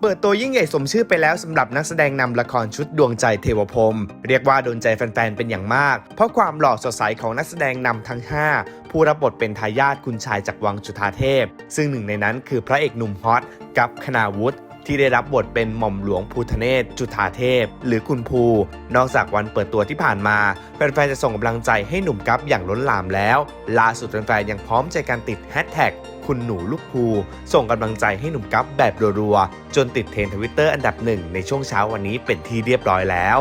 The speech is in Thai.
เปิดตัวยิ่งใหญ่สมชื่อไปแล้วสำหรับนักแสดงนำละครชุดดวงใจเทวพรมเรียกว่าโดนใจแฟนๆเป็นอย่างมาก เพราะความหล่อสดใสของนักแสดงนำทั้ง 5 ผู้รับบทเป็นทายาทคุณชายจากวังจุฑาเทพ ซึ่งหนึ่งในนั้นคือพระเอกหนุ่มฮอตกับคณาวุฒิ ที่ได้รับบทเป็นหม่อมหลวงภูทะเนศจุฑาเทพ หรือคุณภู นอกจากวันเปิดตัวที่ผ่านมาแฟนๆจะส่งกำลังใจให้หนุ่มกัฟอย่างล้นหลามแล้วล่าสุดแฟนๆยังพร้อมใจการติดแฮชแท็กคุณหนูลูกภู ส่งกำลังใจให้หนุ่มกัฟแบบรัวๆจนติดเทรนทวิตเตอร์อันดับหนึ่งในช่วงเช้าวันนี้เป็นที่เรียบร้อยแล้ว